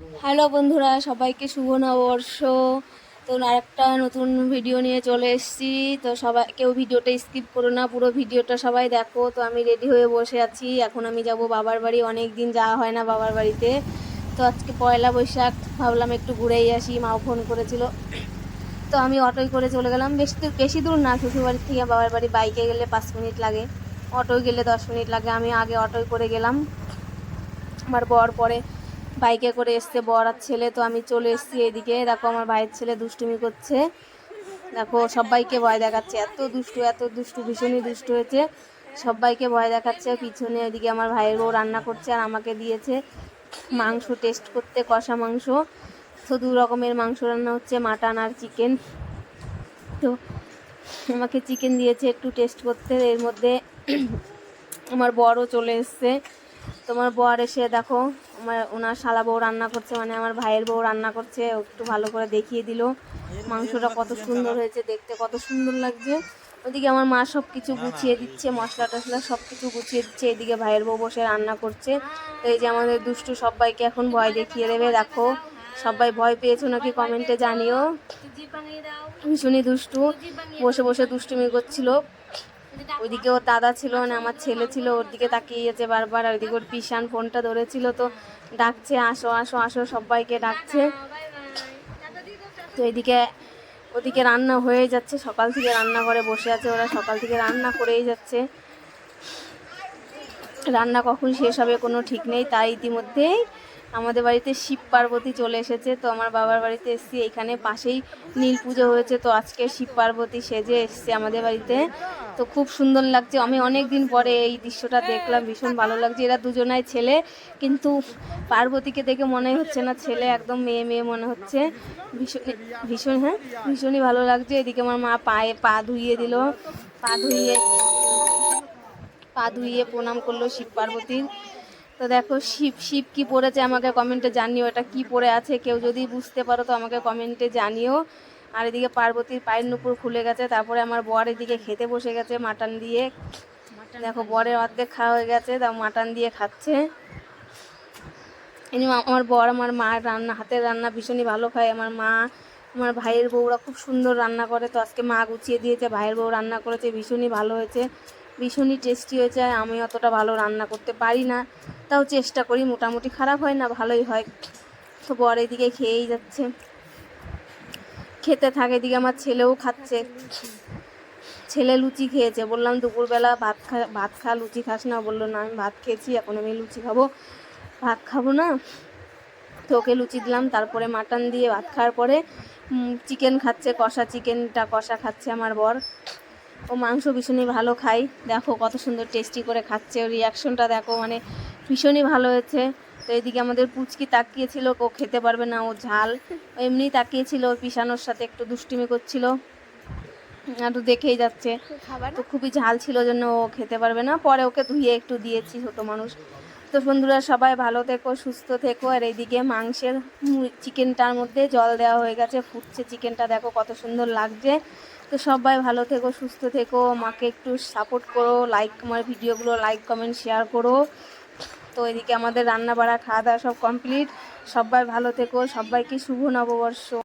Hello বন্ধুরা, সবাইকে শুভ নববর্ষ। তো আরেকটা নতুন ভিডিও নিয়ে চলে এসেছি। তো সবাই কেউ ভিডিওটা স্কিপ করো না, পুরো ভিডিওটা সবাই দেখো। তো আমি রেডি হয়ে বসে আছি। এখন আমি যাব বাবার বাড়ি। অনেক দিন যাওয়া হয় না বাবার বাড়িতে। তো আজকে পয়লা বৈশাখ, ভাবলাম একটু ঘুরেই আসি। মাও ফোন করেছিল। তো আমি অটোয় করে চলে গেলাম। বেশি দূর বেশি দূর না, শ্বশুরবাড়ির থেকে বাবার বাড়ি। বাইকে গেলে পাঁচ মিনিট লাগে। অটোয় গেলে দশ মিনিট লাগে। আমি আগে অটোয় করে গেলাম। আমার বর পরে বাইকে করে এসছে বর আর ছেলে, তো আমি চলে এসেছি এদিকে। দেখো, আমার ভাইয়ের ছেলে দুষ্টুমি করছে। দেখো, সবাইকে ভয় দেখাচ্ছে। এত দুষ্টু এত দুষ্টু, ভীষণই দুষ্টু হয়েছে। সবাইকে ভয় দেখাচ্ছে। পিছনে ওইদিকে আমার ভাইয়ের বউ রান্না করছে আর আমাকে দিয়েছে মাংস টেস্ট করতে, কষা মাংস। তো দু রকমের মাংস রান্না হচ্ছে, মাটন আর চিকেন। তো আমাকে চিকেন দিয়েছে একটু টেস্ট করতে। এর মধ্যে আমার বড়ও চলে এসছে। তোমার বর এসে দেখো আমার ওনার শালা বউ রান্না করছে মানে আমার ভাইয়ের বউ রান্না করছে একটু ভালো করে দেখিয়ে দিল। মাংসটা কত সুন্দর হয়েছে দেখতে, কত সুন্দর লাগছে। ওদিকে আমার মা সব কিছু গুছিয়ে দিচ্ছে, মশলা টশলা সব কিছু গুছিয়ে দিচ্ছে, এদিকে ভাইয়ের বউ বসে রান্না করছে। তো এই যে আমাদের দুষ্টু সবাইকে এখন ভয় দেখিয়ে দেবে, দেখো সবাই ভয় পেয়েছ নাকি কমেন্টে জানিও। ভীষণই দুষ্টু, বসে বসে দুষ্টুমি করছিল। ওইদিকে ওর দাদা ছিল মানে আমার ছেলে ছিল, ওর দিকে তাকিয়েছে বারবার, আর ওইদিকে ওর পিসান ফোনটা ধরেছিল, তো ডাকছে, আসো আসো আসো, সবাইকে ডাকছে। তো এদিকে, ওদিকে রান্না হয়ে যাচ্ছে, সকাল থেকে রান্না করে বসে আছে, ওরা সকাল থেকে রান্না করেই যাচ্ছে। রান্না কখন শেষ হবে কোনো ঠিক নেই, তাই ইতিমধ্যেই আমাদের বাড়িতে শিব পার্বতী চলে এসেছে, তো আমার বাবার বাড়িতে এসেছি, এখানে পাশেই নীল পুজো হয়েছে, তো আজকে শিব পার্বতী সেজে এসছে আমাদের বাড়িতে। তো খুব সুন্দর লাগছে, আমি অনেক দিন পরে এই দৃশ্যটা দেখলাম, ভীষণ ভালো লাগছে, এরা দুজনাই ছেলে, কিন্তু পার্বতীকে দেখে মনে হচ্ছে না, ছেলে একদম মেয়ে মেয়ে মনে হচ্ছে। ভীষণ ভীষণ হ্যাঁ ভীষণই ভালো লাগছে, এদিকে আমার মা পায়ে পা ধুইয়ে দিল, পা ধুইয়ে পা ধুইয়ে প্রণাম করল শিব পার্বতীর। তো দেখো শিব শিব কি পড়েছে আমাকে কমেন্টে জানিও, এটা কি পড়ে আছে, কেউ যদি বুঝতে পারো তো আমাকে কমেন্টে জানিও। আর এদিকে পার্বতীর পায়ের নুপুর খুলে গেছে, তারপরে আমার বর এদিকে খেতে বসে গেছে মাটন দিয়ে। দেখো বরের অর্ধেক খাওয়া হয়ে গেছে তা মাটন দিয়ে খাচ্ছে। এমনি আমার বর আমার মার রান্না, হাতের রান্না ভীষণই ভালো খায়। আমার মা, আমার ভাইয়ের বউরা খুব সুন্দর রান্না করে। তো আজকে মা গুছিয়ে দিয়েছে, ভাইয়ের বউ রান্না করেছে, ভীষণই ভালো হয়েছে। ভীষণই টেস্টি হয়েছে আমি অতটা ভালো রান্না করতে পারি না, তাও চেষ্টা করি, মোটামুটি খারাপ হয় না, ভালোই হয়। তো বর এদিকে খেয়েই যাচ্ছে। খেতে থাকে, এদিকে আমার ছেলেও খাচ্ছে। ছেলে লুচি খেয়েছে, বললাম দুপুরবেলা ভাত খা ভাত খা, লুচি খাস না, বলল, না, আমি ভাত খেয়েছি, এখন আমি লুচি খাব। ভাত খাব না, তো ওকে লুচি দিলাম, তারপরে মাটন দিয়ে ভাত খাওয়ার পরে চিকেন খাচ্ছে, কষা চিকেনটা কষা খাচ্ছে আমার বর। ও মাংস ভীষণই ভালো খাই। দেখো কত সুন্দর টেস্টি করে খাচ্ছে। ওর রিয়াকশনটা দেখো মানে ভীষণই ভালো হয়েছে। তো এদিকে আমাদের পুচকি তাকিয়েছিল ও খেতে পারবে না ও ঝাল। এমনি তাকিয়েছিল ওর পিসানোর সাথে একটু দুষ্টিমি করছিল। একটু দেখেই যাচ্ছে। তো খুবই ঝাল ছিল জন্য ও খেতে পারবে না। পরে ওকে ধুয়ে একটু দিয়েছি ছোটো মানুষ। তো বন্ধুরা, সবাই ভালো থেকো, সুস্থ থেকো। আর এইদিকে মাংসের চিকেনটার মধ্যে জল দেওয়া হয়ে গেছে, ফুটছে চিকেনটা, দেখো কত সুন্দর লাগছে। তো সবাই ভালো থেকো, সুস্থ থেকো, মাকে একটু সাপোর্ট করো লাইক আমার ভিডিওগুলো লাইক কমেন্ট শেয়ার করো। তো এদিকে আমাদের রান্না বাড়া খাওয়া দাওয়া সব কমপ্লিট সবাই ভালো থেকো, সবাইকে শুভ নববর্ষ।